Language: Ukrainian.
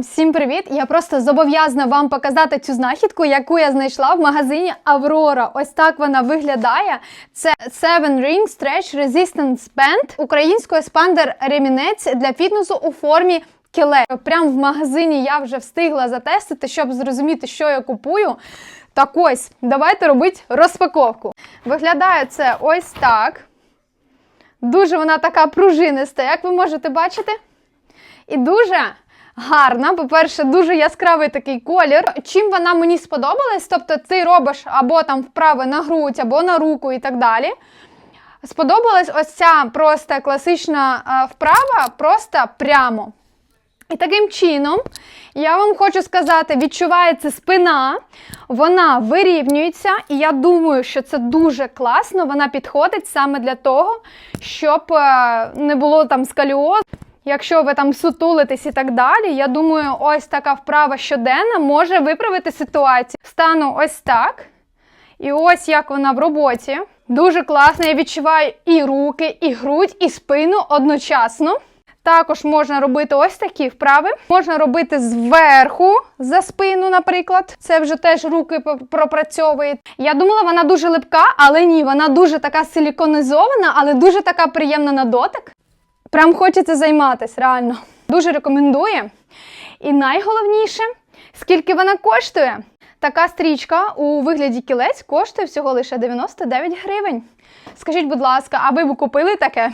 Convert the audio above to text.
Всім привіт! Я просто зобов'язана вам показати цю знахідку, яку я знайшла в магазині Аврора. Ось так вона виглядає. Це Seven Ring Stretch Resistance Band, українською спандер ремінець для фітнесу у формі кіле. Прямо в магазині я вже встигла затестити, щоб зрозуміти, що я купую. Так ось, давайте робити розпаковку. Виглядає це ось так. Дуже вона така пружиниста, як ви можете бачити. І дуже гарна. По-перше, дуже яскравий такий колір. Чим вона мені сподобалась, тобто ти робиш або там вправи на грудь, або на руку і так далі. Сподобалась ось ця просто класична е, вправа, просто прямо. І таким чином, я вам хочу сказати, відчувається спина, вона вирівнюється, і я думаю, що це дуже класно. Вона підходить саме для того, щоб е, не було там скаліозу. Якщо ви там сутулитесь і так далі, я думаю, ось така вправа щоденна може виправити ситуацію. Стану ось так. І ось як вона в роботі. Дуже класно. Я відчуваю і руки, і грудь, і спину одночасно. Також можна робити ось такі вправи. Можна робити зверху за спину, наприклад. Це вже теж руки пропрацьовує. Я думала, вона дуже липка, але ні, вона дуже така силіконізована, але дуже така приємна на дотик. Прям хочеться займатися, реально. Дуже рекомендую. І найголовніше, скільки вона коштує. Така стрічка у вигляді кілець коштує всього лише 99 гривень. Скажіть, будь ласка, а ви купили таке?